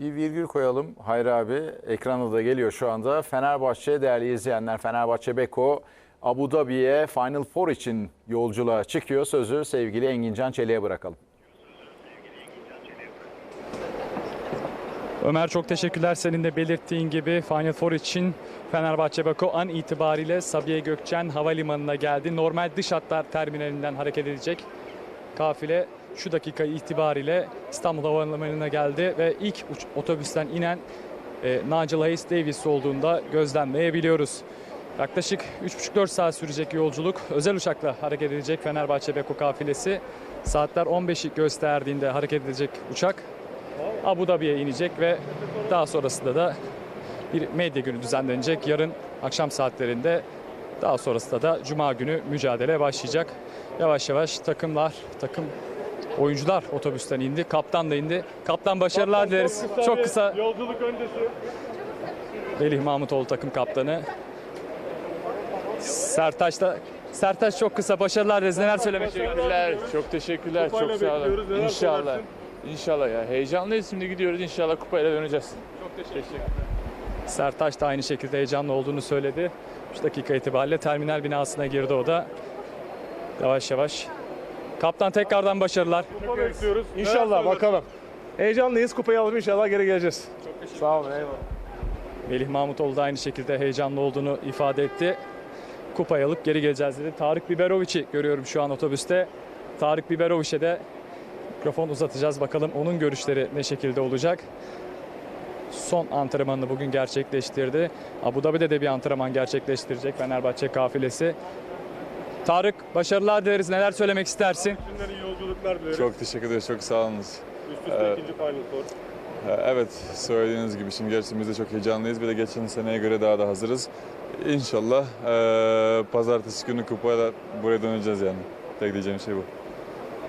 Bir virgül koyalım Hayri abi. Ekranda da geliyor şu anda. Fenerbahçe değerli izleyenler Fenerbahçe Beko Abu Dhabi'ye Final Four için yolculuğa çıkıyor. Sözü sevgili Engincan Çelik'e bırakalım. Ömer çok teşekkürler. Senin de belirttiğin gibi Final Four için Fenerbahçe Bako an itibariyle Sabiha Gökçen Havalimanı'na geldi. Normal dış hatlar terminalinden hareket edecek. Kafile şu dakika itibariyle İstanbul Havalimanı'na geldi ve ilk uç- otobüsten inen e, Nigel Hayes Davis olduğunda gözlemleyebiliyoruz. Yaklaşık 3,5-4 saat sürecek yolculuk. Özel uçakla hareket edecek Fenerbahçe Beko kafilesi. Saatler 15'i gösterdiğinde hareket edecek uçak Abu Dhabi'ye inecek ve daha sonrasında da bir medya günü düzenlenecek. Yarın akşam saatlerinde daha sonrasında da Cuma günü mücadele başlayacak. Yavaş yavaş takımlar, takım oyuncular otobüsten indi. Kaptan da indi. Kaptan başarılar dileriz. Çok kısa Yolculuk öncesi. Melih Mahmutoğlu takım kaptanı. Sertaç da Sertaç çok kısa başarılar dileriz. Neler söylemek Teşekkürler. Çok teşekkürler. Kupayla Çok sağ olun. İnşallah. söylersin? İnşallah ya. Heyecanlıyız şimdi gidiyoruz. İnşallah kupayla döneceğiz. Çok teşekkür Sertaç da aynı şekilde heyecanlı olduğunu söyledi. 3 dakika itibariyle terminal binasına girdi o da. Yavaş yavaş. Kaptan tekrardan başarılar. Kupa bekliyoruz. İnşallah bakalım. Heyecanlıyız. Kupayı alıp inşallah geri geleceğiz. Sağ olun. Eyvallah. Melih Mahmutoğlu da aynı şekilde heyecanlı olduğunu ifade etti. Kupayı alıp geri geleceğiz dedi. Tarık Biberovic'i görüyorum şu an otobüste. Tarık Biberovic'e de mikrofon uzatacağız. Bakalım onun görüşleri ne şekilde olacak. Son antrenmanını bugün gerçekleştirdi. Abu Dhabi'de de bir antrenman gerçekleştirecek Fenerbahçe kafilesi. Tarık başarılar dileriz. Neler söylemek istersin? İyi yolculuklar dileriz. Çok teşekkür ederiz. Çok sağ olunuz. Üst üste Evet. ikinci Final Four. Ee, Evet, söylediğiniz gibi şimdi gerçekten biz de çok heyecanlıyız. Bir de geçen seneye göre daha da hazırız. İnşallah eee, pazartesi günü kupayla buraya döneceğiz yani. Tek diyeceğim şey bu.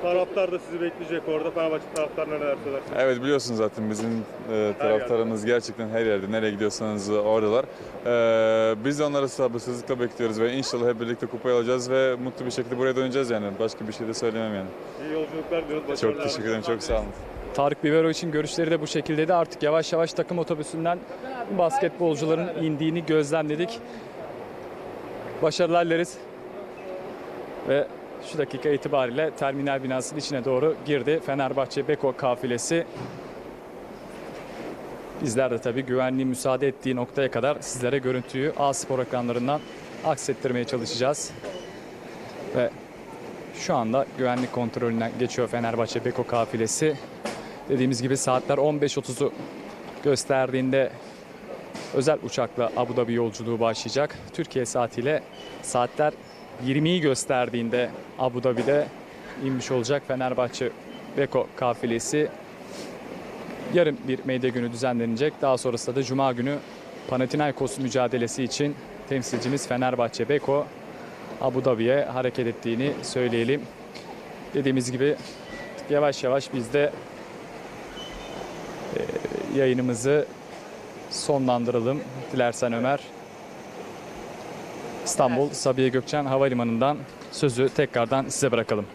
Taraftar da sizi bekleyecek orada. Fenerbahçe taraftarına neler söylersiniz? Evet biliyorsunuz zaten bizim e, taraftarımız gerçekten her yerde. Nereye gidiyorsanız oradalar. Eee, biz de onları sabırsızlıkla bekliyoruz ve inşallah hep birlikte kupayı alacağız ve mutlu bir şekilde buraya döneceğiz yani. Başka bir şey de söylemem yani. İyi yolculuklar diliyoruz. Çok Başarılar. teşekkür ederim. Çok sağ olun. Tarık Biberovic'in görüşleri de bu şekildeydi. Artık yavaş yavaş takım otobüsünden basketbolcuların indiğini gözlemledik. Başarılar dileriz. Ve şu dakika itibariyle terminal binasının içine doğru girdi Fenerbahçe Beko kafilesi. Bizler de tabii güvenliğin müsaade ettiği noktaya kadar sizlere görüntüyü A Spor ekranlarından aksettirmeye çalışacağız. Ve şu anda güvenlik kontrolünden geçiyor Fenerbahçe Beko kafilesi. Dediğimiz gibi saatler 15.30'u gösterdiğinde özel uçakla Abu Dhabi yolculuğu başlayacak. Türkiye saatiyle saatler 20'yi gösterdiğinde Abu Dhabi'de inmiş olacak Fenerbahçe Beko kafilesi. Yarın bir medya günü düzenlenecek. Daha sonrasında da Cuma günü Panathinaikos mücadelesi için temsilcimiz Fenerbahçe Beko Abu Dhabi'ye hareket ettiğini söyleyelim. Dediğimiz gibi yavaş yavaş biz de e, yayınımızı sonlandıralım. Dilersen Ömer. İstanbul Sabiha Gökçen Havalimanı'ndan sözü tekrardan size bırakalım.